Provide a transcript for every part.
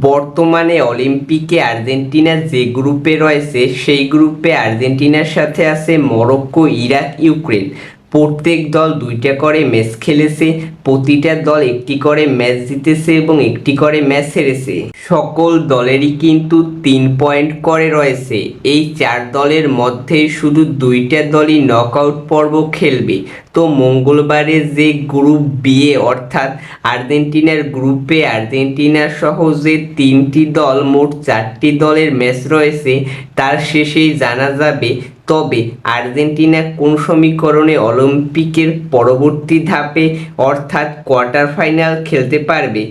বর্তমানে অলিম্পিকে আর্জেন্টিনা যে গ্রুপে রয়েছে সেই গ্রুপে আর্জেন্টিনার সাথে আছে মরক্কো ইরাক ইউক্রেন। প্রত্যেক দল দুইটা করে ম্যাচ খেলেছে, প্রতিটা দল একটি করে ম্যাচ জিতেছে এবং একটি করে ম্যাচ হেরেছে। সকল দলেরই কিন্তু তিন পয়েন্ট করে রয়েছে। এই চার দলের মধ্যে শুধু দুইটা দলই নকআউট পর্ব খেলবে। তো মঙ্গলবারে যে গ্রুপ বিয়ে অর্থাৎ আর্জেন্টিনার গ্রুপে আর্জেন্টিনা সহ যে তিনটি দল, মোট চারটি দলের ম্যাচ রয়েছে, তার শেষেই জানা যাবে তবে আর্জেন্টিনা কোন সমীকরণে অলিম্পিকের পরবর্তী ধাপে অর্থাৎ কোয়ার্টার ফাইনাল খেলতে পারবে?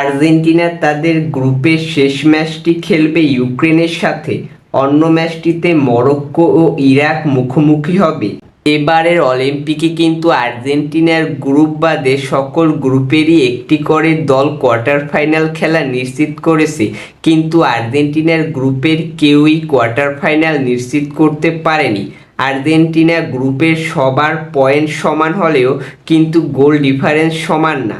আর্জেন্টিনা তাদের গ্রুপের শেষ ম্যাচটি খেলবে ইউক্রেনের সাথে। অন্য ম্যাচটিতে মরক্কো ও ইরাক মুখোমুখি হবে। এবারের অলিম্পিকে কিন্তু আর্জেন্টিনার গ্রুপ বাদে সকল গ্রুপেরই একটি করে দল কোয়ার্টার ফাইনাল খেলা নিশ্চিত করেছে। কিন্তু আর্জেন্টিনার গ্রুপের কেউই কোয়ার্টার ফাইনাল নিশ্চিত করতে পারেনি। আর্জেন্টিনা গ্রুপের সবার পয়েন্ট সমান হলেও কিন্তু গোল ডিফারেন্স সমান না।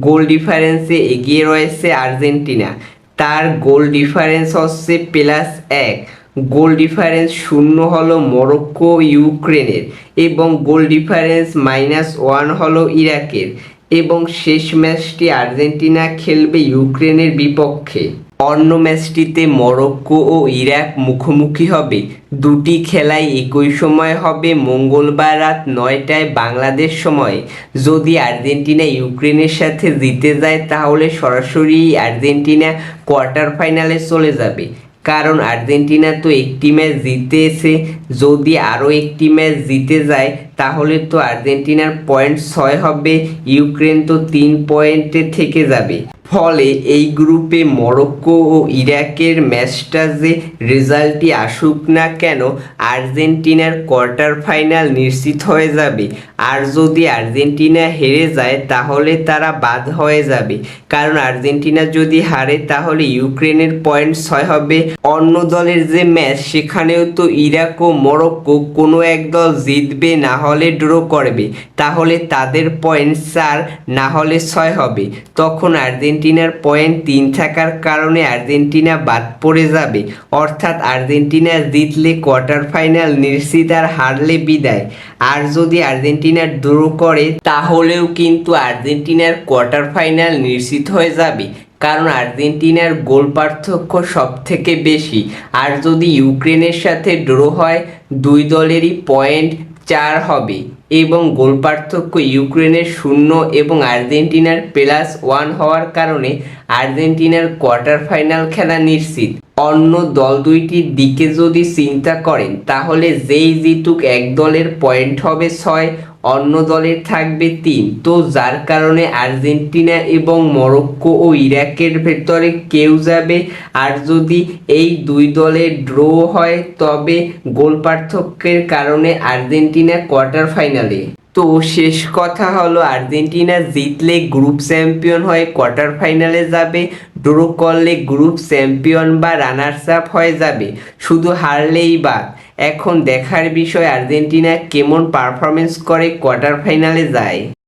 গোল ডিফারেন্সে এগিয়ে রয়েছে আর্জেন্টিনা। তার গোল ডিফারেন্স হচ্ছে প্লাস এক। গোল ডিফারেন্স শূন্য হলো মরক্কো, ইউক্রেনের এবং গোল ডিফারেন্স মাইনাস ওয়ান হলো ইরাকের এবং শেষ ম্যাচটি আর্জেন্টিনা খেলবে ইউক্রেনের বিপক্ষে। অন্য ম্যাচটিতে মরক্কো ও ইরাক মুখোমুখি হবে। দুটি খেলাই একই সময় হবে। মঙ্গলবার রাত নয়টায় বাংলাদেশ সময়ে। যদি আর্জেন্টিনা ইউক্রেনের সাথে জিতে যায়, তাহলে সরাসরি আর্জেন্টিনা কোয়ার্টার ফাইনালে চলে যাবে। কারণ আর্জেন্টিনা তো একটি ম্যাচ জিতেছে। যদি আরও একটি ম্যাচ জিতে যায়, তাহলে তো আর্জেন্টিনার পয়েন্ট ছয় হবে। ইউক্রেন তো তিন পয়েন্টে থেকে যাবে। ফলে এই গ্রুপে মরক্কো ও ইরাকের ম্যাচটা যে রেজাল্টই আসুক না কেন, আর্জেন্টিনার কোয়ার্টার ফাইনাল নিশ্চিত হয়ে যাবে। আর যদি আর্জেন্টিনা হেরে যায়, তাহলে তারা বাদ হয়ে যাবে। কারণ আর্জেন্টিনা যদি হারে, তাহলে ইউক্রেনের পয়েন্ট ছয় হবে। অন্য দলের যে ম্যাচ, সেখানেও তো ইরাক ও মরক্কো কোনো এক দল জিতবে, না হলে ড্র করবে। তাহলে তাদের পয়েন্ট চার, না হলে ছয় হবে। তখন আর্জেন্টিনার পয়েন্ট তিন থাকার কারণে আর্জেন্টিনা বাদ পড়ে যাবে। অর্থাৎ আর্জেন্টিনা জিতলে কোয়ার্টার ফাইনাল নিশ্চিত আর হারলে বিদায়। আর যদি আর্জেন্টিনা ড্র করে, তাহলেও কিন্তু আর্জেন্টিনার কোয়ার্টার ফাইনাল নিশ্চিত হয়ে যাবে। কারণ আর্জেন্টিনার গোল পার্থক্য সব থেকে বেশি। আর যদি ইউক্রেনের সাথে ড্র হয়, দুই দলেরই পয়েন্ট চার হবে এবং গোল পার্থক্য ইউক্রেনের শূন্য এবং আর্জেন্টিনার প্লাস ওয়ান হওয়ার কারণে আর্জেন্টিনার কোয়ার্টার ফাইনাল খেলা নিশ্চিত। অন্য দল দুইটির দিকে যদি চিন্তা করেন, তাহলে যেই জিতুক এক দলের পয়েন্ট হবে ছয় অন্য দলের থাকবে তিন। তো যার কারণে আর্জেন্টিনা এবং মরক্কো ও ইরাকের ভেতরে কেউ যাবে। আর যদি এই দুই দলের ড্র হয়, তবে গোল পার্থক্যের কারণে আর্জেন্টিনা কোয়ার্টার ফাইনালে। তো শেষ কথা হলো, আর্জেন্টিনা জিতলে গ্রুপ চ্যাম্পিয়ন হয়ে কোয়ার্টার ফাইনালে যাবে। ড্র করলে গ্রুপ চ্যাম্পিয়ন বা রানার্স আপ হয়ে যাবে। শুধু হারলেই বা এখন দেখার বিষয় আর্জেন্টিনা কেমন পারফরমেন্স করে কোয়ার্টার ফাইনালে যায়?